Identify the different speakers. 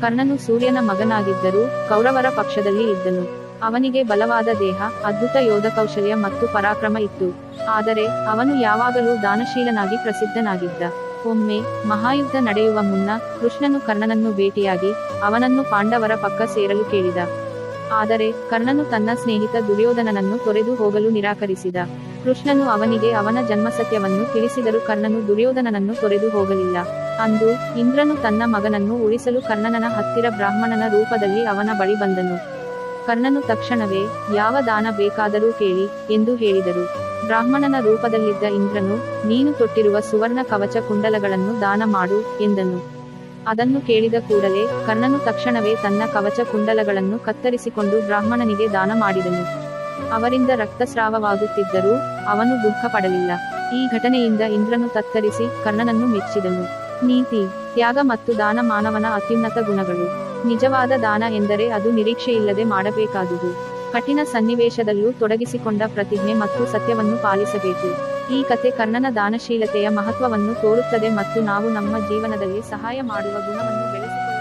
Speaker 1: ಕರ್ಣನು ಸೂರ್ಯನ ಮಗನಾಗಿದ್ದರೂ ಕೌರವರ ಪಕ್ಷದಲ್ಲಿ ಇದ್ದನು. ಅವನಿಗೆ ಬಲವಾದ ದೇಹ, ಅದ್ಭುತ ಯೋಧ ಕೌಶಲ್ಯ ಮತ್ತು ಪರಾಕ್ರಮ ಇತ್ತು. ಆದರೆ ಅವನು ಯಾವಾಗಲೂ ದಾನಶೀಲನಾಗಿ ಪ್ರಸಿದ್ಧನಾಗಿದ್ದ. ಒಮ್ಮೆ ಮಹಾಯುದ್ಧ ನಡೆಯುವ ಮುನ್ನ ಕೃಷ್ಣನು ಕರ್ಣನನ್ನು ಭೇಟಿಯಾಗಿ ಅವನನ್ನು ಪಾಂಡವರ ಪಕ್ಕ ಸೇರಲು ಕೇಳಿದ. ಆದರೆ ಕರ್ಣನು ತನ್ನ ಸ್ನೇಹಿತ ದುರ್ಯೋಧನನನ್ನು ತೊರೆದು ಹೋಗಲು ನಿರಾಕರಿಸಿದ. ಕೃಷ್ಣನು ಅವನಿಗೆ ಅವನ ಜನ್ಮಸತ್ಯವನ್ನು ತಿಳಿಸಿದರೂ ಕರ್ಣನು ದುರ್ಯೋಧನನನ್ನು ತೊರೆದು ಹೋಗಲಿಲ್ಲ. ಅಂದು ಇಂದ್ರನು ತನ್ನ ಮಗನನ್ನು ಉಳಿಸಲು ಕರ್ಣನನ ಹತ್ತಿರ ಬ್ರಾಹ್ಮಣನ ರೂಪದಲ್ಲಿ ಅವನ ಬಳಿ ಬಂದನು. ಕರ್ಣನು ತಕ್ಷಣವೇ, ಯಾವ ದಾನ ಬೇಕಾದರೂ ಕೇಳಿ ಎಂದು ಹೇಳಿದರು. ಬ್ರಾಹ್ಮಣನ ರೂಪದಲ್ಲಿದ್ದ ಇಂದ್ರನು, ನೀನು ತೊಟ್ಟಿರುವ ಸುವರ್ಣ ಕವಚ ಕುಂಡಲಗಳನ್ನು ದಾನ ಮಾಡು ಎಂದನು. ಅದನ್ನು ಕೇಳಿದ ಕೂಡಲೇ ಕರ್ಣನು ತಕ್ಷಣವೇ ತನ್ನ ಕವಚ ಕುಂಡಲಗಳನ್ನು ಕತ್ತರಿಸಿಕೊಂಡು ಬ್ರಾಹ್ಮಣನಿಗೆ ದಾನ ಮಾಡಿದನು. ಅವರಿಂದ ರಕ್ತಸ್ರಾವವಾಗುತ್ತಿದ್ದರೂ ಅವನು ದುಃಖ ಪಡಲಿಲ್ಲ ಈ ಘಟನೆಯಿಂದ ಇಂದ್ರನು ತತ್ತರಿಸಿ ಕರ್ಣನನ್ನು ಮೆಚ್ಚಿದನು. ನೀತಿ, ತ್ಯಾಗ ಮತ್ತು ದಾನ ಮಾನವನ ಅತ್ಯುನ್ನತ ಗುಣಗಳು. ನಿಜವಾದ ದಾನ ಎಂದರೆ ಅದು ನಿರೀಕ್ಷೆಯಿಲ್ಲದೆ ಮಾಡಬೇಕಾದುದು. ಕಠಿಣ ಸನ್ನಿವೇಶದಲ್ಲೂ ತೊಡಗಿಸಿಕೊಂಡ ಪ್ರತಿಜ್ಞೆ ಮತ್ತು ಸತ್ಯವನ್ನು ಪಾಲಿಸಬೇಕು. ಈ ಕತೆ ಕರ್ಣನ ದಾನಶೀಲತೆಯ ಮಹತ್ವವನ್ನು ತೋರುತ್ತದೆ ಮತ್ತು ನಾವು ನಮ್ಮ ಜೀವನದಲ್ಲಿ ಸಹಾಯ ಮಾಡುವ ಗುಣವನ್ನು ಬೆಳೆಸಿ